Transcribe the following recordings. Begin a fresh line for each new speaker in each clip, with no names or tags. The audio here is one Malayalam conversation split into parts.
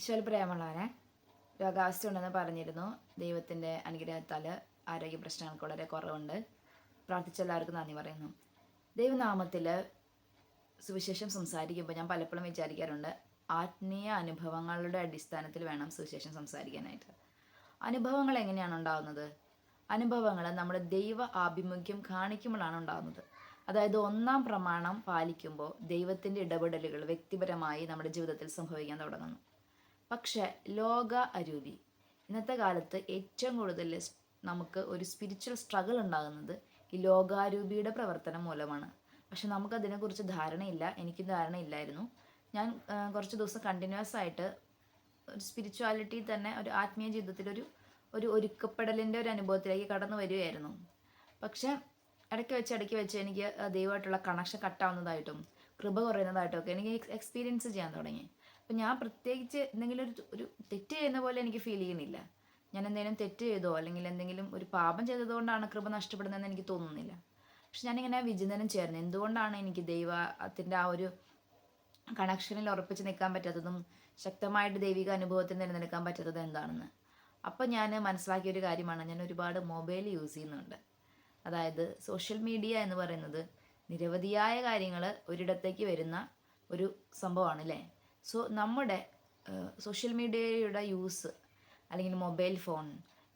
ഈശോയിൽ പ്രേമുള്ളവരെ രോഗാവസ്ഥ ഉണ്ടെന്ന് പറഞ്ഞിരുന്നു. ദൈവത്തിന്റെ അനുഗ്രഹത്താൽ ആരോഗ്യ പ്രശ്നങ്ങൾക്ക് വളരെ കുറവുണ്ട്. പ്രാർത്ഥിച്ച എല്ലാവർക്കും നന്ദി പറയുന്നു. ദൈവനാമത്തിൽ സുവിശേഷം സംസാരിക്കുമ്പോൾ ഞാൻ പലപ്പോഴും വിചാരിക്കാറുണ്ട് ആത്മീയ അനുഭവങ്ങളുടെ അടിസ്ഥാനത്തിൽ വേണം സുവിശേഷം സംസാരിക്കാനായിട്ട്. അനുഭവങ്ങൾ എങ്ങനെയാണ് ഉണ്ടാകുന്നത് അനുഭവങ്ങൾ നമ്മൾ ദൈവ ആഭിമുഖ്യം കാണിക്കുമ്പോഴാണ് ഉണ്ടാകുന്നത് അതായത് ഒന്നാം പ്രമാണം പാലിക്കുമ്പോൾ ദൈവത്തിന്റെ ഇടപെടലുകൾ വ്യക്തിപരമായി നമ്മുടെ ജീവിതത്തിൽ സംഭവിക്കാൻ തുടങ്ങുന്നു. പക്ഷെ ലോക അരൂപി. ഇന്നത്തെ കാലത്ത് ഏറ്റവും കൂടുതൽ നമുക്ക് ഒരു സ്പിരിച്വൽ സ്ട്രഗിൾ ഉണ്ടാകുന്നത് ഈ ലോകാരൂപിയുടെ പ്രവർത്തനം മൂലമാണ്. പക്ഷെ നമുക്കതിനെക്കുറിച്ച് ധാരണയില്ല. എനിക്കും ധാരണയില്ലായിരുന്നു. ഞാൻ കുറച്ച് ദിവസം കണ്ടിന്യൂസ് ആയിട്ട് ഒരു സ്പിരിച്വാലിറ്റി തന്നെ ഒരു ആത്മീയ ജീവിതത്തിൽ ഒരു ഒരു ഒരുക്കപ്പെടലിന്റെ ഒരു അനുഭവത്തിലേക്ക് കടന്നു വരികയായിരുന്നു. പക്ഷെ ഇടയ്ക്ക് വെച്ച് ഇടയ്ക്ക് വെച്ച് എനിക്ക് ദൈവമായിട്ടുള്ള കണക്ഷൻ കട്ടാവുന്നതായിട്ടും കൃപ കുറയുന്നതായിട്ടും ഒക്കെ എനിക്ക് എക്സ്പീരിയൻസ് ചെയ്യാൻ തുടങ്ങി. അപ്പം ഞാൻ പ്രത്യേകിച്ച് എന്തെങ്കിലും ഒരു ഒരു തെറ്റ് ചെയ്യുന്ന പോലെ എനിക്ക് ഫീൽ ചെയ്യുന്നില്ല. ഞാൻ എന്തെങ്കിലും തെറ്റ് ചെയ്തോ അല്ലെങ്കിൽ എന്തെങ്കിലും ഒരു പാപം ചെയ്തതുകൊണ്ടാണ് കൃപ നഷ്ടപ്പെടുന്നതെന്ന് എനിക്ക് തോന്നുന്നില്ല. പക്ഷെ ഞാനിങ്ങനെ വിചിന്തനം ചേർന്നു. എന്തുകൊണ്ടാണ് എനിക്ക് ദൈവത്തിന്റെ ആ ഒരു കണക്ഷനിൽ ഉറപ്പിച്ച് നിൽക്കാൻ പറ്റാത്തതും ശക്തമായിട്ട് ദൈവിക അനുഭവത്തിൽ നിലനിൽക്കാൻ പറ്റാത്തതും എന്താണെന്ന്? അപ്പോൾ ഞാൻ മനസ്സിലാക്കിയ ഒരു കാര്യമാണ്. ഞാൻ ഒരുപാട് മൊബൈൽ യൂസ് ചെയ്യുന്നുണ്ട്. അതായത് സോഷ്യൽ മീഡിയ എന്ന് പറയുന്നത് നിരവധിയായ കാര്യങ്ങൾ ഒരിടത്തേക്ക് വരുന്ന ഒരു സംഭവമാണ് അല്ലേ സോ നമ്മുടെ സോഷ്യൽ മീഡിയയുടെ യൂസ് അല്ലെങ്കിൽ മൊബൈൽ ഫോൺ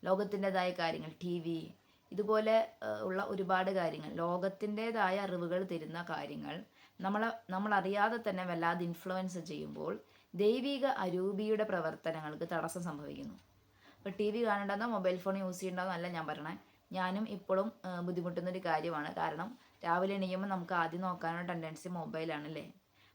ലോകത്തിന്റെതായ കാര്യങ്ങൾ ടി വി ഇതുപോലെ ഉള്ള ഒരുപാട് കാര്യങ്ങൾ ലോകത്തിന്റെതായ അറിവുകൾ തരുന്ന കാര്യങ്ങൾ നമ്മളെ നമ്മളറിയാതെ തന്നെ വല്ലാതെ ഇൻഫ്ലുവൻസ് ചെയ്യുമ്പോൾ ദൈവിക അരൂപിയുടെ പ്രവർത്തനങ്ങൾക്ക് തടസ്സം സംഭവിക്കുന്നു. ഇപ്പോൾ ടി വി കാണേണ്ടെന്നോ മൊബൈൽ ഫോൺ യൂസ് ചെയ്യേണ്ടതെന്നല്ല ഞാൻ പറയണേ. ഞാനും ഇപ്പോഴും ബുദ്ധിമുട്ടുന്ന ഒരു കാര്യമാണ്. കാരണം രാവിലെ എണീക്കുമ്പോൾ നമുക്ക് ആദ്യം നോക്കാനുള്ള ടെൻഡൻസി മൊബൈലാണ് അല്ലേ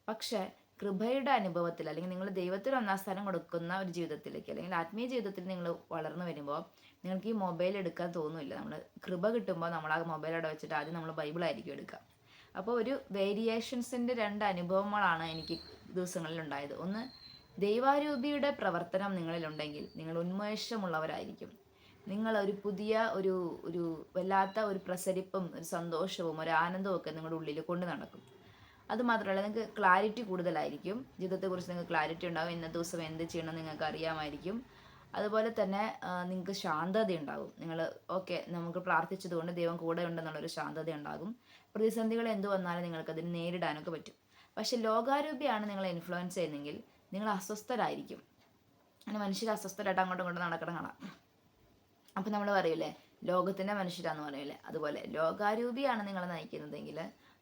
പക്ഷേ കൃപയുടെ അനുഭവത്തിൽ അല്ലെങ്കിൽ നിങ്ങൾ ദൈവത്തിന് ഒന്നാം സ്ഥാനം കൊടുക്കുന്ന ഒരു ജീവിതത്തിലേക്ക് അല്ലെങ്കിൽ ആത്മീയ ജീവിതത്തിൽ നിങ്ങൾ വളർന്നു വരുമ്പോൾ നിങ്ങൾക്ക് ഈ മൊബൈൽ എടുക്കാൻ തോന്നില്ല. നമ്മൾ കൃപ കിട്ടുമ്പോൾ നമ്മൾ ആ മൊബൈൽ അവിടെ വെച്ചിട്ട് ആദ്യം നമ്മൾ ബൈബിളായിരിക്കും എടുക്കുക. അപ്പോൾ ഒരു വേരിയേഷൻസിന്റെ രണ്ട് അനുഭവങ്ങളാണ് എനിക്ക് ദിവസങ്ങളിൽ ഉണ്ടായത്. ഒന്ന് ദൈവാരൂപിയുടെ പ്രവർത്തനം നിങ്ങളിലുണ്ടെങ്കിൽ നിങ്ങൾ ഉന്മേഷമുള്ളവരായിരിക്കും. നിങ്ങൾ ഒരു പുതിയ ഒരു ഒരു വല്ലാത്ത ഒരു പ്രസരിപ്പും ഒരു സന്തോഷവും ഒരു ആനന്ദവും ഒക്കെ നിങ്ങളുടെ ഉള്ളിൽ കൊണ്ട് നടക്കും. അത് മാത്രമല്ല നിങ്ങൾക്ക് ക്ലാരിറ്റി കൂടുതലായിരിക്കും. ജീവിതത്തെക്കുറിച്ച് നിങ്ങൾക്ക് ക്ലാരിറ്റി ഉണ്ടാകും ഇന്നത്തെ ദിവസം എന്ത് ചെയ്യണം നിങ്ങൾക്ക് അറിയാമായിരിക്കും. അതുപോലെ തന്നെ നിങ്ങൾക്ക് ശാന്തത ഉണ്ടാകും. നിങ്ങൾ ഓക്കെ നമുക്ക് പ്രാർത്ഥിച്ചതുകൊണ്ട് ദൈവം കൂടെ ഉണ്ടെന്നുള്ളൊരു ശാന്തത ഉണ്ടാകും. പ്രതിസന്ധികൾ എന്ത് വന്നാലും നിങ്ങൾക്ക് അതിന് നേരിടാനൊക്കെ പറ്റും. പക്ഷെ ലോകാരൂപിയാണ് നിങ്ങളെ ഇൻഫ്ലുവൻസ് ചെയ്യുന്നതെങ്കിൽ നിങ്ങൾ അസ്വസ്ഥരായിരിക്കും. അങ്ങനെ മനുഷ്യർ അസ്വസ്ഥരായിട്ട് അങ്ങോട്ടും ഇങ്ങോട്ടും നടക്കണം കാണാം. അപ്പം നമ്മൾ പറയൂലേ ലോകത്തിന്റെ മനുഷ്യരാന്ന് പറയൂലേ. അതുപോലെ ലോകാരൂപിയാണ് നിങ്ങളെ നയിക്കുന്നതെങ്കിൽ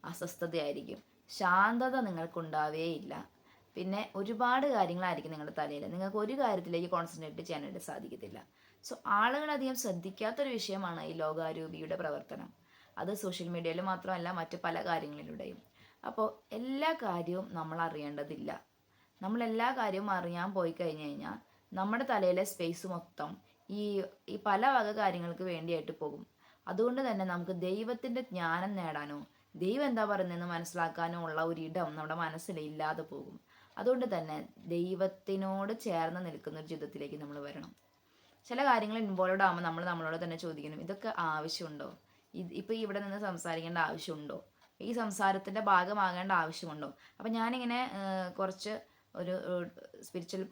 അസ്വസ്ഥതയായിരിക്കും. ശാന്തത നിങ്ങൾക്കുണ്ടാവേയില്ല. പിന്നെ ഒരുപാട് കാര്യങ്ങളായിരിക്കും നിങ്ങളുടെ തലയിൽ. നിങ്ങൾക്ക് ഒരു കാര്യത്തിലേക്ക് കോൺസെൻട്രേറ്റ് ചെയ്യാനായിട്ട് സാധിക്കത്തില്ല. സോ ആളുകൾ അധികം ശ്രദ്ധിക്കാത്തൊരു വിഷയമാണ് ഈ ലോകാരൂപിയുടെ പ്രവർത്തനം. അത് സോഷ്യൽ മീഡിയയിൽ മാത്രമല്ല മറ്റ് പല കാര്യങ്ങളിലൂടെയും. അപ്പോൾ എല്ലാ കാര്യവും നമ്മൾ അറിയേണ്ടതില്ല. നമ്മൾ എല്ലാ കാര്യവും അറിയാൻ പോയി കഴിഞ്ഞു കഴിഞ്ഞാൽ നമ്മുടെ തലയിലെ സ്പേസ് മൊത്തം ഈ ഈ പല വക കാര്യങ്ങൾക്ക് വേണ്ടിയായിട്ട് പോകും. അതുകൊണ്ട് തന്നെ നമുക്ക് ദൈവത്തിന്റെ ജ്ഞാനം നേടാനോ ദൈവം എന്താ പറയുന്നതെന്ന് മനസ്സിലാക്കാനോ ഉള്ള ഒരു ഇടം നമ്മുടെ മനസ്സിൽ ഇല്ലാതെ പോകും. അതുകൊണ്ട് തന്നെ ദൈവത്തിനോട് ചേർന്ന് നിൽക്കുന്ന ഒരു ജീവിതത്തിലേക്ക് നമ്മൾ വരണം. ചില കാര്യങ്ങൾ ഇൻവോൾവ് ആകുമ്പോൾ നമ്മൾ നമ്മളോട് തന്നെ ചോദിക്കണം ഇതൊക്കെ ആവശ്യമുണ്ടോ? ഇത് ഇപ്പോൾ ഇവിടെ നിന്ന് സംസാരിക്കേണ്ട ആവശ്യമുണ്ടോ? ഈ സംസാരത്തിന്റെ ഭാഗമാകേണ്ട ആവശ്യമുണ്ടോ? അപ്പം ഞാനിങ്ങനെ കുറച്ച് ഒരു സ്പിരിച്വൽ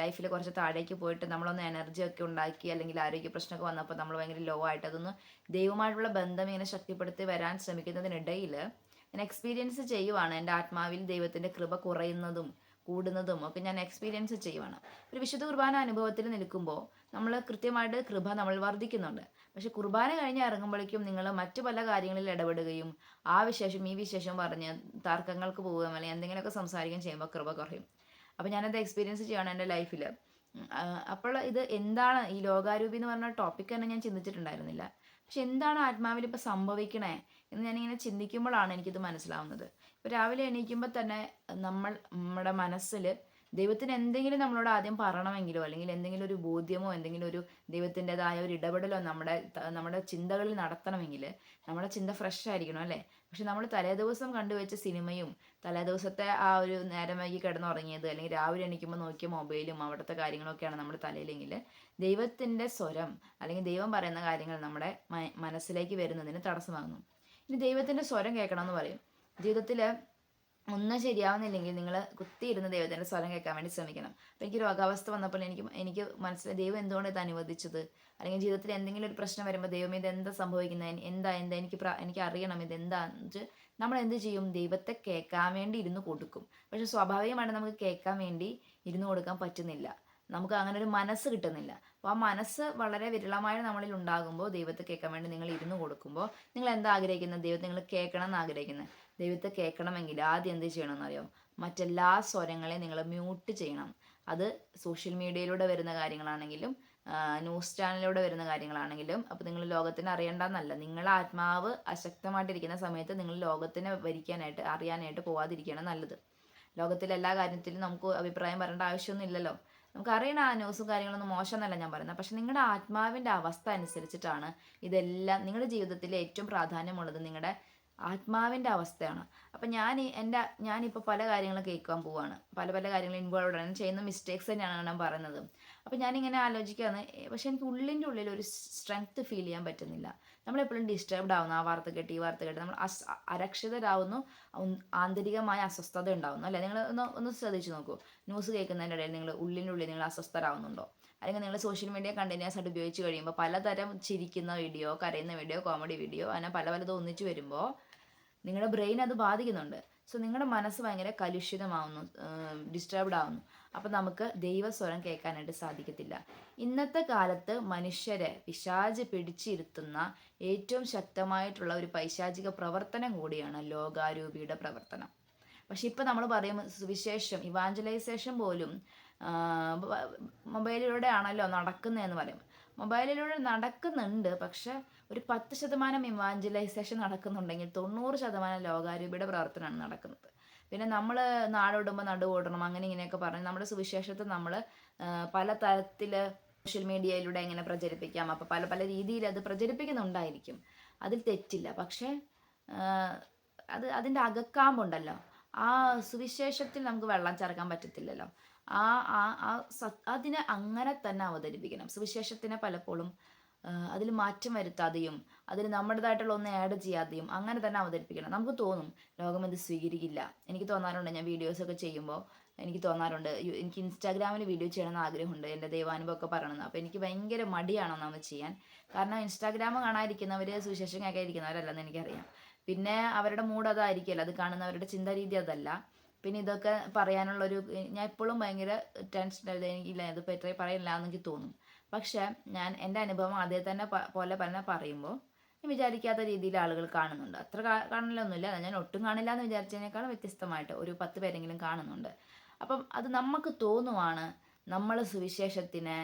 ലൈഫിൽ കുറച്ച് താഴേക്ക് പോയിട്ട് നമ്മളൊന്ന് എനർജി ഒക്കെ ഉണ്ടാക്കി അല്ലെങ്കിൽ ആരോഗ്യ പ്രശ്നമൊക്കെ വന്നപ്പോൾ നമ്മൾ ഭയങ്കര ലോ ആയിട്ട് അതൊന്ന് ദൈവമായിട്ടുള്ള ബന്ധം ഇങ്ങനെ ശക്തിപ്പെടുത്തി വരാൻ ശ്രമിക്കുന്നതിനിടയിൽ ഞാൻ എക്സ്പീരിയൻസ് ചെയ്യുവാണ്. എന്റെ ആത്മാവിൽ ദൈവത്തിന്റെ കൃപ കുറയുന്നതും കൂടുന്നതും ഒക്കെ ഞാൻ എക്സ്പീരിയൻസ് ചെയ്യുവാണ്. ഒരു വിശുദ്ധ കുർബാന അനുഭവത്തിൽ നിൽക്കുമ്പോൾ നമ്മൾ കൃത്യമായിട്ട് കൃപ നമ്മൾ വർദ്ധിക്കുന്നുണ്ട്. പക്ഷെ കുർബാന കഴിഞ്ഞ് ഇറങ്ങുമ്പോഴേക്കും നിങ്ങൾ മറ്റു പല കാര്യങ്ങളിൽ ഇടപെടുകയും ആ വിശേഷം ഈ വിശേഷം പറഞ്ഞ് തർക്കങ്ങൾക്ക് പോവുകയും അല്ലെങ്കിൽ എന്തെങ്കിലുമൊക്കെ സംസാരിക്കുകയും ചെയ്യുമ്പോൾ കൃപ കുറയും. അപ്പോൾ ഞാനത് എക്സ്പീരിയൻസ് ചെയ്യണം എന്റെ ലൈഫിൽ അപ്പോൾ ഇത് എന്താണ് ഈ ലോകാരൂപി എന്ന് പറഞ്ഞ ടോപ്പിക് തന്നെ ഞാൻ ചിന്തിച്ചിട്ടുണ്ടായിരുന്നില്ല. പക്ഷെ എന്താണ് ആത്മാവിൽ ഇപ്പോൾ സംഭവിക്കണേ എന്ന് ഞാനിങ്ങനെ ചിന്തിക്കുമ്പോഴാണ് എനിക്കിത് മനസ്സിലാവുന്നത്. ഇപ്പോൾ രാവിലെ എണീക്കുമ്പോൾ തന്നെ നമ്മൾ നമ്മുടെ മനസ്സിൽ ദൈവത്തിന് എന്തെങ്കിലും നമ്മളോട് ആദ്യം പറയണമെങ്കിലോ അല്ലെങ്കിൽ എന്തെങ്കിലും ഒരു ബോധ്യമോ എന്തെങ്കിലും ഒരു ദൈവത്തിന്റെതായ ഒരു ഇടപെടലോ നമ്മുടെ നമ്മുടെ ചിന്തകളിൽ നടത്തണമെങ്കിൽ നമ്മുടെ ചിന്ത ഫ്രഷ് ആയിരിക്കണം അല്ലേ? പക്ഷെ നമ്മൾ തലേ ദിവസം കണ്ടുവച്ച സിനിമയും തലേദിവസത്തെ ആ ഒരു നേരം വൈകി കിടന്നുറങ്ങിയത് അല്ലെങ്കിൽ രാവിലെ എണീക്കുമ്പോൾ നോക്കിയ മൊബൈലും അവിടുത്തെ കാര്യങ്ങളൊക്കെയാണ് നമ്മുടെ തലയിലെങ്കിൽ ദൈവത്തിന്റെ സ്വരം അല്ലെങ്കിൽ ദൈവം പറയുന്ന കാര്യങ്ങൾ നമ്മുടെ മനസ്സിലേക്ക് വരുന്നതിന് തടസ്സമാകുന്നു. ഇനി ദൈവത്തിന്റെ സ്വരം കേൾക്കണം എന്ന് പറയും. ജീവിതത്തിൽ ഒന്നും ശരിയാവുന്നില്ലെങ്കിൽ നിങ്ങൾ കുത്തിയിരുന്ന് ദൈവത്തിന്റെ സ്വരം കേൾക്കാൻ വേണ്ടി ശ്രമിക്കണം. അപ്പോൾ എനിക്ക് രോഗാവസ്ഥ വന്നപ്പോൾ എനിക്ക് എനിക്ക് മനസ്സിലായി ദൈവം എന്തുകൊണ്ട് ഇത് അനുവദിച്ചത്? അല്ലെങ്കിൽ ജീവിതത്തിൽ എന്തെങ്കിലും ഒരു പ്രശ്നം വരുമ്പോൾ ദൈവം ഇത് എന്താ സംഭവിക്കുന്നത്? എന്താ എന്താ എനിക്ക് എനിക്ക് അറിയണം ഇത് എന്താന്ന് വെച്ച് നമ്മൾ എന്ത് ചെയ്യും? ദൈവത്തെ കേൾക്കാൻ വേണ്ടി ഇരുന്ന് കൊടുക്കും. പക്ഷെ സ്വാഭാവികമായിട്ട് നമുക്ക് കേൾക്കാൻ വേണ്ടി ഇരുന്ന് കൊടുക്കാൻ പറ്റുന്നില്ല. നമുക്ക് അങ്ങനെ ഒരു മനസ്സ് കിട്ടുന്നില്ല. അപ്പോൾ ആ മനസ്സ് വളരെ വിരളമായി നമ്മളിൽ ഉണ്ടാകുമ്പോൾ ദൈവത്തെ കേൾക്കാൻ വേണ്ടി നിങ്ങൾ ഇരുന്ന് കൊടുക്കുമ്പോൾ നിങ്ങൾ എന്താ ആഗ്രഹിക്കുന്നത്? ദൈവത്തെ നിങ്ങൾ കേൾക്കണം എന്ന് ആഗ്രഹിക്കുന്നത്. ദൈവത്തെ കേൾക്കണമെങ്കിൽ ആദ്യം എന്ത് ചെയ്യണമെന്ന് അറിയോ മറ്റെല്ലാ സ്വരങ്ങളെയും നിങ്ങൾ മ്യൂട്ട് ചെയ്യണം. അത് സോഷ്യൽ മീഡിയയിലൂടെ വരുന്ന കാര്യങ്ങളാണെങ്കിലും ന്യൂസ് ചാനലിലൂടെ വരുന്ന കാര്യങ്ങളാണെങ്കിലും അപ്പോൾ നിങ്ങൾ ലോകത്തിന് അറിയേണ്ടെന്നല്ല നിങ്ങളുടെ ആത്മാവ് അശക്തമായിട്ടിരിക്കുന്ന സമയത്ത് നിങ്ങൾ ലോകത്തിനെ ഭരിക്കാനായിട്ട് അറിയാനായിട്ട് പോവാതിരിക്കുകയാണ് നല്ലത്. ലോകത്തിലെ എല്ലാ കാര്യത്തിലും നമുക്ക് അഭിപ്രായം പറയേണ്ട ആവശ്യമൊന്നും ഇല്ലല്ലോ നമുക്ക് ആ ന്യൂസും കാര്യങ്ങളൊന്നും മോശമെന്നല്ല ഞാൻ പറയുന്നത്. പക്ഷെ നിങ്ങളുടെ ആത്മാവിന്റെ അവസ്ഥ അനുസരിച്ചിട്ടാണ് ഇതെല്ലാം നിങ്ങളുടെ ജീവിതത്തിൽ ഏറ്റവും പ്രാധാന്യമുള്ളത്. നിങ്ങളുടെ ആത്മാവിന്റെ അവസ്ഥയാണ്. അപ്പം ഞാൻ എന്റെ ഞാനിപ്പോൾ പല കാര്യങ്ങളും കേൾക്കാൻ പോവാണ്. പല പല കാര്യങ്ങൾ ഇൻവോൾവ് ആണ്. ചെയ്യുന്ന മിസ്റ്റേക്സ് തന്നെയാണ് ഞാൻ പറയുന്നത്. അപ്പം ഞാനിങ്ങനെ ആലോചിക്കുകയാണ് പക്ഷെ എനിക്ക് ഉള്ളിന്റെ ഉള്ളിൽ ഒരു സ്ട്രെങ്ത് ഫീൽ ചെയ്യാൻ പറ്റുന്നില്ല. നമ്മളെപ്പോഴും ഡിസ്റ്റർബ്ഡ് ആവുന്നു. ആ വാർത്ത കേട്ട് ഈ വാർത്ത കേട്ട് നമ്മൾ അസ് അരക്ഷിതരാവുന്നു. ആന്തരികമായ അസ്വസ്ഥത ഉണ്ടാവുന്നു. അല്ലേ? നിങ്ങൾ ഒന്ന് ഒന്ന് ശ്രദ്ധിച്ചു നോക്കൂ. ന്യൂസ് കേൾക്കുന്നതിന്റെ ഇടയിൽ നിങ്ങൾ ഉള്ളിന്റെ ഉള്ളിൽ നിങ്ങൾ അസ്വസ്ഥരാവുന്നുണ്ടോ? അല്ലെങ്കിൽ നിങ്ങൾ സോഷ്യൽ മീഡിയ കണ്ടിന്യൂസ് ആയിട്ട് ഉപയോഗിച്ച് കഴിയുമ്പോൾ പലതരം ചിരിക്കുന്ന വീഡിയോ കരയുന്ന വീഡിയോ കോമഡി വീഡിയോ അങ്ങനെ പല പലതും ഒന്നിച്ച് വരുമ്പോൾ നിങ്ങളുടെ ബ്രെയിൻ അത് ബാധിക്കുന്നുണ്ട്. സോ നിങ്ങളുടെ മനസ്സ് ഭയങ്കര കലുഷിതമാവുന്നു ഡിസ്റ്റർബ്ഡ് ആവുന്നു. അപ്പം നമുക്ക് ദൈവസ്വരം കേൾക്കാനായിട്ട് സാധിക്കത്തില്ല. ഇന്നത്തെ കാലത്ത് മനുഷ്യരെ പിശാജ് പിടിച്ചിരുത്തുന്ന ഏറ്റവും ശക്തമായിട്ടുള്ള ഒരു പൈശാചിക പ്രവർത്തനം കൂടിയാണ് ലോകാരൂപിയുടെ പ്രവർത്തനം. പക്ഷെ ഇപ്പം നമ്മൾ പറയും സുവിശേഷം ഇവാഞ്ചലൈസേഷൻ പോലും മൊബൈലിലൂടെ ആണല്ലോ നടക്കുന്നതെന്ന് പറയും. മൊബൈലിലൂടെ നടക്കുന്നുണ്ട്. പക്ഷെ ഒരു പത്ത് ശതമാനം ഇവാഞ്ചലൈസേഷൻ നടക്കുന്നുണ്ടെങ്കിൽ തൊണ്ണൂറ് ശതമാനം ലോകാരൂപിയുടെ പ്രവർത്തനമാണ് നടക്കുന്നത്. പിന്നെ നമ്മൾ നാടോടുമ്പോൾ നടുവോടണം അങ്ങനെ ഇങ്ങനെയൊക്കെ പറഞ്ഞ് നമ്മുടെ സുവിശേഷത്തെ നമ്മൾ പല തരത്തിൽ സോഷ്യൽ മീഡിയയിലൂടെ എങ്ങനെ പ്രചരിപ്പിക്കാം? അപ്പോൾ പല പല രീതിയിൽ അത് പ്രചരിപ്പിക്കുന്നുണ്ടായിരിക്കും. അതിൽ തെറ്റില്ല. പക്ഷേ അത് അതിന്റെ അകക്കാമ്പുണ്ടല്ലോ. ആ സുവിശേഷത്തിൽ നമുക്ക് വെള്ളം ചേർക്കാൻ പറ്റത്തില്ലല്ലോ. ആ ആ ആ അതിനെ അങ്ങനെ തന്നെ അവതരിപ്പിക്കണം. സുവിശേഷത്തിനെ പലപ്പോഴും അതിൽ മാറ്റം വരുത്താതെയും അതിൽ നമ്മുടേതായിട്ടുള്ള ഒന്ന് ആഡ് ചെയ്യാതെയും അങ്ങനെ തന്നെ അവതരിപ്പിക്കണം. നമുക്ക് തോന്നും ലോകം ഇത് സ്വീകരിക്കില്ല. എനിക്ക് തോന്നാറുണ്ട് ഞാൻ വീഡിയോസൊക്കെ ചെയ്യുമ്പോൾ എനിക്ക് തോന്നാറുണ്ട് എനിക്ക് ഇൻസ്റ്റാഗ്രാമിൽ വീഡിയോ ചെയ്യണമെന്ന് ആഗ്രഹമുണ്ട്. എന്റെ ദൈവാനുഭവമൊക്കെ പറയണമെന്ന്. അപ്പോൾ എനിക്ക് ഭയങ്കര മടിയാണോ നമ്മൾ ചെയ്യാൻ. കാരണം ഇൻസ്റ്റാഗ്രാം കാണാതിരിക്കുന്നവർ സുവിശേഷം കേൾക്കാതിരിക്കുന്നവരല്ലെന്ന് എനിക്കറിയാം. പിന്നെ അവരുടെ മൂഡ് അതായിരിക്കില്ല അത് കാണുന്നവരുടെ ചിന്താരീതി അതല്ല. പിന്നെ ഇതൊക്കെ പറയാനുള്ള ഒരു ഞാൻ എപ്പോഴും ഭയങ്കര ടെൻഷൻ എനിക്കില്ല ഇതിപ്പോൾ എത്ര പറയില്ല എന്നെനിക്ക് തോന്നും. പക്ഷേ ഞാൻ എന്റെ അനുഭവം അതേ തന്നെ പോലെ തന്നെ പറയുമ്പോൾ ഞാൻ വിചാരിക്കാത്ത രീതിയിൽ ആളുകൾ കാണുന്നുണ്ട്. അത്ര കാണലൊന്നുമില്ല. ഞാൻ ഒട്ടും കാണില്ല എന്ന് വിചാരിച്ചതിനേക്കാളും വ്യത്യസ്തമായിട്ട് ഒരു പത്ത് പേരെങ്കിലും കാണുന്നുണ്ട്. അപ്പം അത് നമുക്ക് തോന്നുവാണ് നമ്മൾ സുവിശേഷത്തിനെ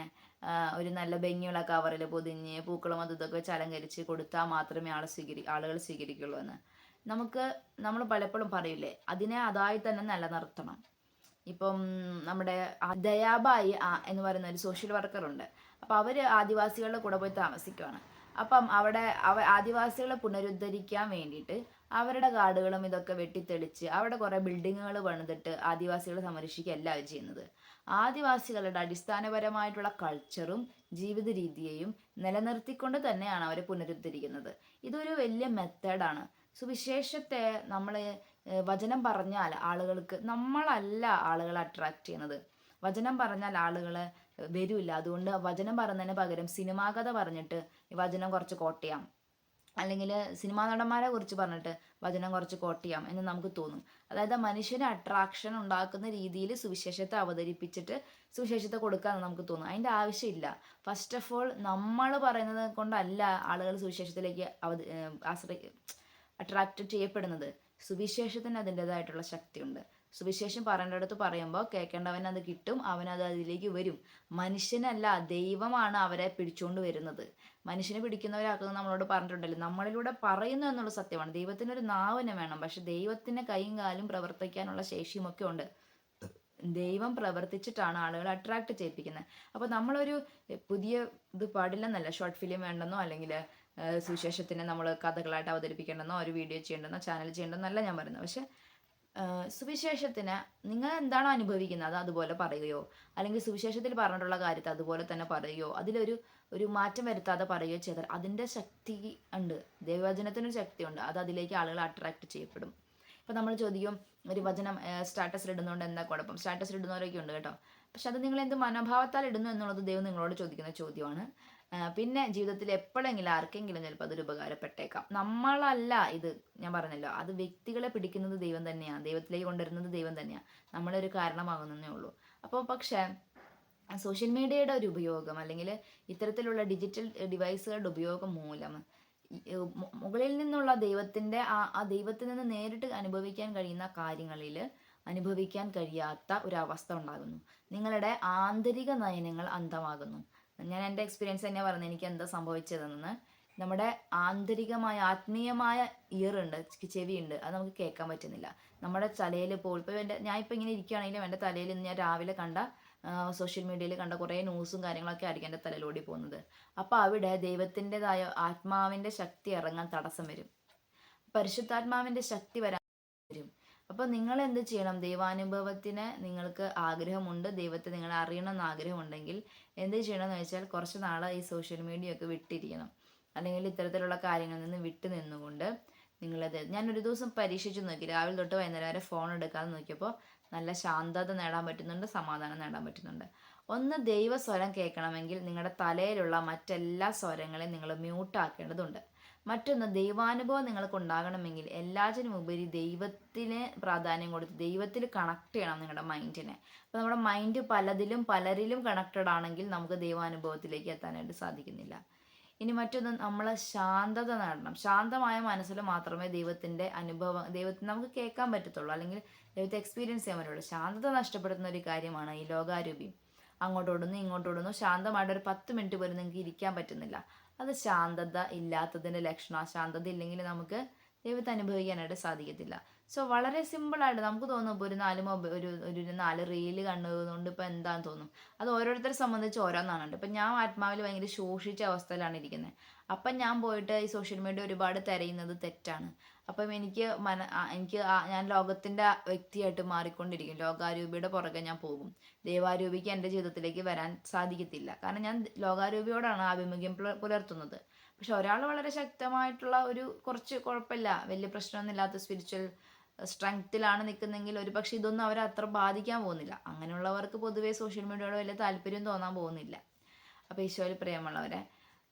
ഒരു നല്ല ഭംഗിയുള്ള കവറിൽ പൊതിഞ്ഞ് പൂക്കളും അതും ഇതൊക്കെ വെച്ച് അലങ്കരിച്ച് കൊടുത്താൽ മാത്രമേ ആളെ സ്വീകരി ആളുകൾ സ്വീകരിക്കുള്ളൂ എന്ന്. നമുക്ക് നമ്മൾ പലപ്പോഴും പറയില്ലേ അതിനെ അതായി തന്നെ നിലനിർത്തണം. ഇപ്പം നമ്മുടെ ദയാബായി എന്ന് പറയുന്ന ഒരു സോഷ്യൽ വർക്കറുണ്ട്. അപ്പോൾ അവർ ആദിവാസികളുടെ കൂടെ പോയി താമസിക്കുകയാണ് അപ്പം അവിടെ അവ ആദിവാസികളെ പുനരുദ്ധരിക്കാൻ വേണ്ടിയിട്ട് അവരുടെ കാടുകളും ഇതൊക്കെ വെട്ടിത്തെളിച്ച് അവിടെ കുറേ ബിൽഡിങ്ങുകൾ പണിതിട്ട് ആദിവാസികളെ സംരക്ഷിക്കുക എല്ലാവരും ചെയ്യുന്നത്. ആദിവാസികളുടെ അടിസ്ഥാനപരമായിട്ടുള്ള കൾച്ചറും ജീവിത രീതിയെയും നിലനിർത്തിക്കൊണ്ട് തന്നെയാണ് അവരെ പുനരുദ്ധരിക്കുന്നത്. ഇതൊരു വലിയ മെത്തേഡാണ് സുവിശേഷത്തെ നമ്മൾ വചനം പറഞ്ഞാൽ ആളുകൾക്ക് നമ്മളല്ല ആളുകളെ അട്രാക്ട് ചെയ്യുന്നത്. വചനം പറഞ്ഞാൽ ആളുകൾ വരില്ല അതുകൊണ്ട് വചനം പറഞ്ഞതിന് പകരം സിനിമാ കഥ പറഞ്ഞിട്ട് വചനം കുറച്ച് കോട്ട് ചെയ്യാം. അല്ലെങ്കിൽ സിനിമാ നടന്മാരെ കുറിച്ച് പറഞ്ഞിട്ട് വചനം കുറച്ച് കോട്ട് ചെയ്യാം എന്ന് നമുക്ക് തോന്നും. അതായത് മനുഷ്യന് അട്രാക്ഷൻ ഉണ്ടാക്കുന്ന രീതിയിൽ സുവിശേഷത്തെ അവതരിപ്പിച്ചിട്ട് സുവിശേഷത്തെ കൊടുക്കാമെന്ന് നമുക്ക് തോന്നും. അതിന്റെ ആവശ്യമില്ല. ഫസ്റ്റ് ഓഫ് ഓൾ നമ്മൾ പറയുന്നത് കൊണ്ടല്ല ആളുകൾ സുവിശേഷത്തിലേക്ക് അവത ആശ്രയി അട്രാക്റ്റ് ചെയ്യപ്പെടുന്നത്. സുവിശേഷത്തിന് അതിന്റെതായിട്ടുള്ള ശക്തിയുണ്ട്. സുവിശേഷം പറയേണ്ടടുത്ത് പറയുമ്പോൾ കേൾക്കേണ്ടവൻ അത് കിട്ടും അവനത് അതിലേക്ക് വരും. മനുഷ്യനല്ല ദൈവമാണ് അവരെ പിടിച്ചുകൊണ്ട് വരുന്നത്. മനുഷ്യനെ പിടിക്കുന്നവരാക്കുന്നത് നമ്മളോട് പറഞ്ഞിട്ടുണ്ടല്ലോ. നമ്മളിലൂടെ പറയുന്നു എന്നുള്ള സത്യമാണ്. ദൈവത്തിനൊരു നാവിനെ വേണം. പക്ഷെ ദൈവത്തിന് കൈയും കാലും പ്രവർത്തിക്കാനുള്ള ശേഷിയുമൊക്കെ ഉണ്ട്. ദൈവം പ്രവർത്തിച്ചിട്ടാണ് ആളുകൾ അട്രാക്ട് ചെയ്യിപ്പിക്കുന്നത്. അപ്പോൾ നമ്മളൊരു പുതിയ ഇത് പാടില്ലെന്നല്ല ഷോർട്ട് ഫിലിം വേണ്ടെന്നോ അല്ലെങ്കിൽ സുവിശേഷത്തിനെ നമ്മൾ കഥകളായിട്ട് അവതരിപ്പിക്കേണ്ടെന്നോ ഒരു വീഡിയോ ചെയ്യേണ്ടെന്നോ ചാനൽ ചെയ്യേണ്ടെന്നല്ല ഞാൻ പറയുന്നത്. പക്ഷെ സുവിശേഷത്തിന് നിങ്ങൾ എന്താണോ അനുഭവിക്കുന്നത്? അതുപോലെ പറയുകയോ അല്ലെങ്കിൽ സുവിശേഷത്തിൽ പറഞ്ഞിട്ടുള്ള കാര്യത്തെ അതുപോലെ തന്നെ പറയുകയോ അതിലൊരു ഒരു മാറ്റം വരുത്താതെ പറയുകയോ ചെയ്താൽ അതിന്റെ ശക്തി ഉണ്ട്. ദൈവവചനത്തിനൊരു ശക്തിയുണ്ട്. അത് അതിലേക്ക് ആളുകൾ അട്രാക്ട് ചെയ്യപ്പെടും. ഇപ്പം നമ്മൾ ചോദിക്കും ഒരു വചനം സ്റ്റാറ്റസിൽ ഇടുന്നതുകൊണ്ട് എന്താ കുഴപ്പം സ്റ്റാറ്റസിൽ ഇടുന്നവരൊക്കെ ഉണ്ട് കേട്ടോ. പക്ഷെ അത് നിങ്ങൾ എന്ത് മനോഭാവത്താൽ ഇടുന്നു എന്നുള്ളത് ദൈവം നിങ്ങളോട് ചോദിക്കുന്ന ചോദ്യമാണ്. പിന്നെ ജീവിതത്തിൽ എപ്പോഴെങ്കിലും ആർക്കെങ്കിലും ചിലപ്പോൾ അതൊരു ഉപകാരപ്പെട്ടേക്കാം. നമ്മളല്ല ഇത് ഞാൻ പറഞ്ഞല്ലോ. അത് വ്യക്തികളെ പിടിക്കുന്നത് ദൈവം തന്നെയാണ് ദൈവത്തിലേക്ക് കൊണ്ടുവരുന്നത് ദൈവം തന്നെയാണ് നമ്മളൊരു കാരണമാകുന്നതേ ഉള്ളൂ. അപ്പോൾ പക്ഷേ സോഷ്യൽ മീഡിയയുടെ ഒരു ഉപയോഗം അല്ലെങ്കിൽ ഇത്തരത്തിലുള്ള ഡിജിറ്റൽ ഡിവൈസുകളുടെ ഉപയോഗം മൂലം മുകളിൽ നിന്നുള്ള ദൈവത്തിന്റെ ആ ആ ദൈവത്തിൽ നിന്ന് നേരിട്ട് അനുഭവിക്കാൻ കഴിയുന്ന കാര്യങ്ങളിൽ അനുഭവിക്കാൻ കഴിയാത്ത ഒരു അവസ്ഥ ഉണ്ടാകുന്നു. നിങ്ങളുടെ ആന്തരിക നയനങ്ങൾ അന്ധമാകുന്നു. ഞാൻ എന്റെ എക്സ്പീരിയൻസ് തന്നെ പറഞ്ഞത് എനിക്ക് എന്താ സംഭവിച്ചതെന്ന്. നമ്മുടെ ആന്തരികമായ ആത്മീയമായ ഇയർ ഉണ്ട് ചെവിയുണ്ട് അത് നമുക്ക് കേൾക്കാൻ പറ്റുന്നില്ല. നമ്മുടെ തലയിൽ ഇപ്പോൾ ഇപ്പോൾ എന്റെ ഞാൻ ഇപ്പോൾ ഇങ്ങനെ ഇരിക്കുകയാണെങ്കിലും എന്റെ തലയിൽ ഇന്ന് ഞാൻ രാവിലെ കണ്ട സോഷ്യൽ മീഡിയയിൽ കണ്ട കുറേ ന്യൂസും കാര്യങ്ങളൊക്കെ ആയിരിക്കും എന്റെ തലയിലൂടി പോകുന്നത്. അപ്പോൾ അവിടെ ദൈവത്തിന്റെതായ ആത്മാവിന്റെ ശക്തി ഇറങ്ങാൻ തടസ്സം വരും. പരിശുദ്ധാത്മാവിന്റെ ശക്തി വരാൻ വരും അപ്പോൾ നിങ്ങൾ എന്ത് ചെയ്യണം? ദൈവാനുഭവത്തിന് നിങ്ങൾക്ക് ആഗ്രഹമുണ്ട് ദൈവത്തെ നിങ്ങൾ അറിയണം എന്ന് ആഗ്രഹമുണ്ടെങ്കിൽ എന്ത് ചെയ്യണം എന്ന് വെച്ചാൽ കുറച്ച് നാൾ ഈ സോഷ്യൽ മീഡിയ ഒക്കെ വിട്ടിരിക്കണം. അല്ലെങ്കിൽ ഇത്തരത്തിലുള്ള കാര്യങ്ങളിൽ നിന്ന് വിട്ടു നിന്നുകൊണ്ട് നിങ്ങളത് ഞാനൊരു ദിവസം പരീക്ഷിച്ചു നോക്കി. രാവിലെ തൊട്ട് വൈകുന്നേരം വരെ ഫോൺ എടുക്കാതെ നോക്കിയപ്പോൾ നല്ല ശാന്തത നേടാൻ പറ്റുന്നുണ്ട് സമാധാനം നേടാൻ പറ്റുന്നുണ്ട്. ഒന്ന് ദൈവസ്വരം കേൾക്കണമെങ്കിൽ നിങ്ങളുടെ തലയിലുള്ള മറ്റെല്ലാ സ്വരങ്ങളെയും നിങ്ങൾ മ്യൂട്ടാക്കേണ്ടതുണ്ട് മറ്റൊന്ന് ദൈവാനുഭവം നിങ്ങൾക്ക് ഉണ്ടാകണമെങ്കിൽ എല്ലാറ്റിനും ഉപരി ദൈവത്തിന് പ്രാധാന്യം കൊടുത്ത് ദൈവത്തിൽ കണക്ട് ചെയ്യണം നിങ്ങളുടെ മൈൻഡിനെ അപ്പോൾ നമ്മുടെ മൈൻഡ് പലതിലും പലരിലും കണക്റ്റഡ് ആണെങ്കിൽ നമുക്ക് ദൈവാനുഭവത്തിലേക്ക് എത്താനായിട്ട് സാധിക്കുന്നില്ല. ഇനി മറ്റൊന്ന് നമ്മൾ ശാന്തത നേടണം. ശാന്തമായ മനസ്സിൽ മാത്രമേ ദൈവത്തിന്റെ അനുഭവം ദൈവത്തിന് നമുക്ക് കേൾക്കാൻ പറ്റത്തുള്ളൂ. അല്ലെങ്കിൽ ദൈവത്തെ എക്സ്പീരിയൻസ് ചെയ്യാൻ പറ്റുള്ളൂ ശാന്തത നഷ്ടപ്പെടുത്തുന്ന ഒരു കാര്യമാണ് ഈ ലോകാരൂപി. അങ്ങോട്ടോടുന്നു ഇങ്ങോട്ടോടുന്നു. ശാന്തമായിട്ട് ഒരു പത്ത് മിനിറ്റ് പോലും നിങ്ങൾക്ക് ഇരിക്കാൻ പറ്റുന്നില്ല. അത് ശാന്തത ഇല്ലാത്തതിന്റെ ലക്ഷണം ശാന്തത ഇല്ലെങ്കിൽ നമുക്ക് ദൈവത്തെ അനുഭവിക്കാനായിട്ട് സാധിക്കത്തില്ല. സോ വളരെ സിമ്പിളായിട്ട് നമുക്ക് തോന്നും ഇപ്പോൾ ഒരു നാല് മൊബൈൽ ഒരു ഒരു നാല് റീൽ കണ്ടതുകൊണ്ട് ഇപ്പോൾ എന്താന്ന് തോന്നും. അത് ഓരോരുത്തരെ സംബന്ധിച്ച് ഓരോന്നാണ്. ഇപ്പം ഞാൻ ആത്മാവിൽ ഭയങ്കര ശോഷിച്ച അവസ്ഥയിലാണ് ഇരിക്കുന്നത്. അപ്പം ഞാൻ പോയിട്ട് ഈ സോഷ്യൽ മീഡിയ ഒരുപാട് തിരയുന്നത് തെറ്റാണ്. അപ്പം എനിക്ക് മന എനിക്ക് ഞാൻ ലോകത്തിന്റെ വ്യക്തിയായിട്ട് മാറിക്കൊണ്ടിരിക്കും. ലോകാരൂപിയുടെ പുറകെ ഞാൻ പോകും. ദേവാരൂപിക്ക് എന്റെ ജീവിതത്തിലേക്ക് വരാൻ സാധിക്കത്തില്ല. കാരണം ഞാൻ ലോകാരൂപിയോടാണ് ആഭിമുഖ്യം പുല- പുലർത്തുന്നത്. പക്ഷെ ഒരാൾ വളരെ ശക്തമായിട്ടുള്ള ഒരു കുറച്ച് കുഴപ്പമില്ല. വലിയ പ്രശ്നമൊന്നുമില്ലാത്ത സ്പിരിച്വൽ സ്ട്രെങ്ത്തിലാണ് നിൽക്കുന്നെങ്കിൽ ഒരു പക്ഷെ ഇതൊന്നും അവരെ അത്ര ബാധിക്കാൻ പോകുന്നില്ല. അങ്ങനെയുള്ളവർക്ക് പൊതുവേ സോഷ്യൽ മീഡിയയോട് വലിയ താല്പര്യം തോന്നാൻ പോകുന്നില്ല. അപ്പോൾ ഈശോയിൽ പ്രിയമുള്ളവരെ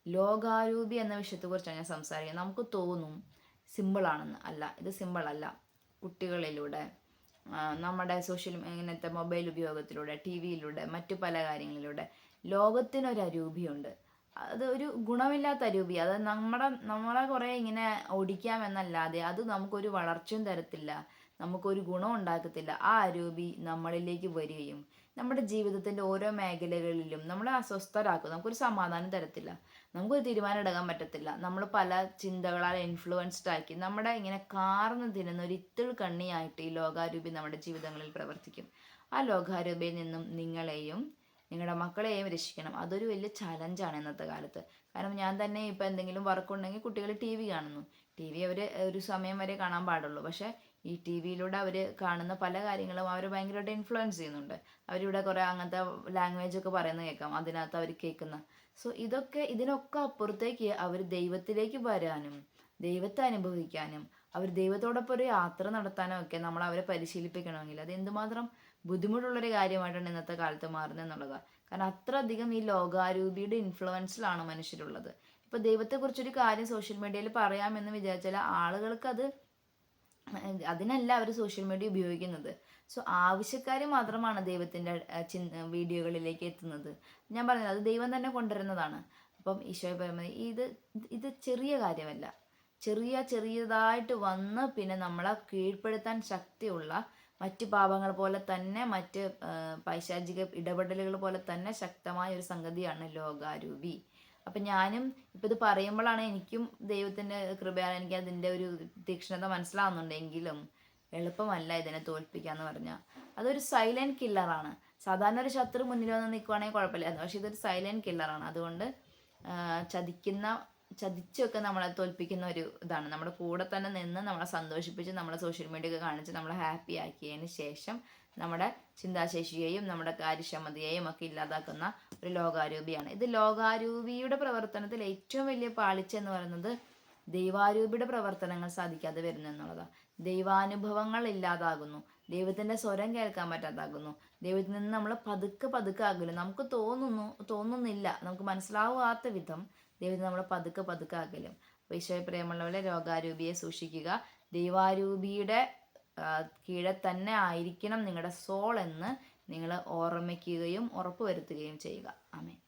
ലോകാരൂപി എന്ന വിഷയത്തെക്കുറിച്ചാണ് ഞാൻ സംസാരിക്കുന്നത്. നമുക്ക് തോന്നും സിമ്പിളാണെന്ന് അല്ല. ഇത് സിമ്പിൾ അല്ല. കുട്ടികളിലൂടെ നമ്മുടെ സോഷ്യൽ ഇങ്ങനത്തെ മൊബൈൽ ഉപയോഗത്തിലൂടെ ടി വിയിലൂടെ മറ്റു പല കാര്യങ്ങളിലൂടെ ലോകത്തിനൊരു അരൂപിയുണ്ട്. അത് ഒരു ഗുണമില്ലാത്ത അരൂപി. അത് നമ്മുടെ നമ്മളെ കുറേ ഇങ്ങനെ ഓടിക്കാമെന്നല്ലാതെ അത് നമുക്കൊരു വളർച്ചയും തരത്തില്ല. നമുക്കൊരു ഗുണം ഉണ്ടാക്കത്തില്ല. ആ അരൂപി നമ്മളിലേക്ക് വരികയും നമ്മുടെ ജീവിതത്തിന്റെ ഓരോ മേഖലകളിലും നമ്മളെ അസ്വസ്ഥരാക്കും. നമുക്കൊരു സമാധാനം തരത്തില്ല. നമുക്കൊരു തീരുമാനം എടുക്കാൻ പറ്റത്തില്ല. നമ്മൾ പല ചിന്തകളാൽ ഇൻഫ്ലുവൻസ്ഡ് ആക്കി നമ്മുടെ ഇങ്ങനെ കാർന്ന് തിന്നുന്ന ഒരു ഇത്തിൾ കണ്ണിയായിട്ട് ഈ ലോകാരൂപി നമ്മുടെ ജീവിതങ്ങളിൽ പ്രവർത്തിക്കും. ആ ലോകാരൂപിയിൽ നിന്നും നിങ്ങളെയും നിങ്ങളുടെ മക്കളെയും രക്ഷിക്കണം. അതൊരു വലിയ ചലഞ്ചാണ് ഇന്നത്തെ കാലത്ത്. കാരണം ഞാൻ തന്നെ ഇപ്പോൾ എന്തെങ്കിലും വർക്ക് ഉണ്ടെങ്കിൽ കുട്ടികൾ ടി വി കാണുന്നു. ടി വി അവർ ഒരു സമയം വരെ കാണാൻ പാടുള്ളൂ. പക്ഷേ ഈ ടി വിയിലൂടെ അവർ കാണുന്ന പല കാര്യങ്ങളും അവർ ഭയങ്കരമായിട്ട് ഇൻഫ്ലുവൻസ് ചെയ്യുന്നുണ്ട്. അവരിവിടെ കുറേ അങ്ങനത്തെ ലാംഗ്വേജ് ഒക്കെ പറയുന്നത് കേൾക്കാം അതിനകത്ത് അവർ കേൾക്കുന്ന. സോ ഇതൊക്കെ ഇതിനൊക്കെ അപ്പുറത്തേക്ക് അവർ ദൈവത്തിലേക്ക് വരാനും ദൈവത്തെ അനുഭവിക്കാനും അവർ ദൈവത്തോടൊപ്പം ഒരു യാത്ര നടത്താനും ഒക്കെ നമ്മൾ അവരെ പരിശീലിപ്പിക്കണമെങ്കിൽ അത് എന്തുമാത്രം ബുദ്ധിമുട്ടുള്ളൊരു കാര്യമായിട്ടാണ് ഇന്നത്തെ കാലത്ത് മാറുന്നത് എന്നുള്ളതാണ് കാരണം അത്ര അധികം ഈ ലോകാരൂപിയുടെ ഇൻഫ്ലുവൻസിലാണ് മനുഷ്യരുള്ളത്. ഇപ്പോൾ ദൈവത്തെക്കുറിച്ചൊരു കാര്യം സോഷ്യൽ മീഡിയയിൽ പറയാമെന്ന് വിചാരിച്ചാൽ ആളുകൾക്ക് അത് അതിനല്ല അവർ സോഷ്യൽ മീഡിയ ഉപയോഗിക്കുന്നത്. സോ ആവശ്യക്കാർ മാത്രമാണ് ദൈവത്തിന്റെ ചിന്ത വീഡിയോകളിലേക്ക് എത്തുന്നത്. ഞാൻ പറഞ്ഞത് അത് ദൈവം തന്നെ കൊണ്ടുവരുന്നതാണ്. അപ്പം ഈശോയെ പറയുന്നത് ഇത് ഇത് ചെറിയ കാര്യമല്ല. ചെറിയ ചെറിയതായിട്ട് വന്ന് പിന്നെ നമ്മളെ കീഴ്പ്പെടുത്താൻ ശക്തിയുള്ള മറ്റ് പാപങ്ങൾ പോലെ തന്നെ മറ്റ് പൈശാചിക ഇടപെടലുകൾ പോലെ തന്നെ ശക്തമായ ഒരു സംഗതിയാണ് ലോകാരൂപി. അപ്പം ഞാനും ഇപ്പം ഇത് പറയുമ്പോഴാണ് എനിക്കും ദൈവത്തിന്റെ കൃപയാണ് എനിക്ക് അതിന്റെ ഒരു തീക്ഷ്ണത മനസ്സിലാവുന്നുണ്ടെങ്കിലും എളുപ്പമല്ല ഇതിനെ തോൽപ്പിക്കാന്ന് പറഞ്ഞാൽ അതൊരു സൈലന്റ് കില്ലറാണ് സാധാരണ ഒരു ശത്രു മുന്നിൽ വന്ന് നിൽക്കുവാണെങ്കിൽ കുഴപ്പമില്ല. പക്ഷെ ഇതൊരു സൈലന്റ് കില്ലറാണ് അതുകൊണ്ട് ചതിക്കുന്ന ചതിച്ചൊക്കെ നമ്മളെ തോൽപ്പിക്കുന്ന ഒരു ഇതാണ്. നമ്മുടെ കൂടെ തന്നെ നിന്ന് നമ്മളെ സന്തോഷിപ്പിച്ച് നമ്മളെ സോഷ്യൽ മീഡിയ ഒക്കെ കാണിച്ച് നമ്മളെ ഹാപ്പി ആക്കിയതിന് ശേഷം നമ്മുടെ ചിന്താശേഷിയെയും നമ്മുടെ കാര്യക്ഷമതയെയും ഒക്കെ ഇല്ലാതാക്കുന്ന ഒരു ലോകാരൂപിയാണ്. ഇത് ലോകാരൂപിയുടെ പ്രവർത്തനത്തിൽ ഏറ്റവും വലിയ പാളിച്ച എന്ന് പറയുന്നത് ദൈവാരൂപിയുടെ പ്രവർത്തനങ്ങൾ സാധിക്കാതെ വരുന്നു എന്നുള്ളതാണ്. ദൈവാനുഭവങ്ങൾ ഇല്ലാതാകുന്നു. ദൈവത്തിന്റെ സ്വരം കേൾക്കാൻ പറ്റാതാകുന്നു. ദൈവത്തിൽ നിന്ന് നമ്മൾ പതുക്കെ പതുക്കെ ആകില്ല നമുക്ക് തോന്നുന്നു തോന്നുന്നില്ല. നമുക്ക് മനസ്സിലാവാത്ത വിധം ദൈവത്തിൽ നമ്മൾ പതുക്കെ പതുക്കെ ആകലും അപ്പോൾ ഈശോയെ പ്രേമുള്ളവരെ രോഗാരൂപിയെ സൂക്ഷിക്കുക. ദൈവാരൂപിയുടെ കീഴെ തന്നെ ആയിരിക്കണം നിങ്ങളുടെ സോൾ എന്ന് നിങ്ങൾ ഓർമ്മിക്കുകയും ഉറപ്പുവരുത്തുകയും ചെയ്യുക. ആമേൻ.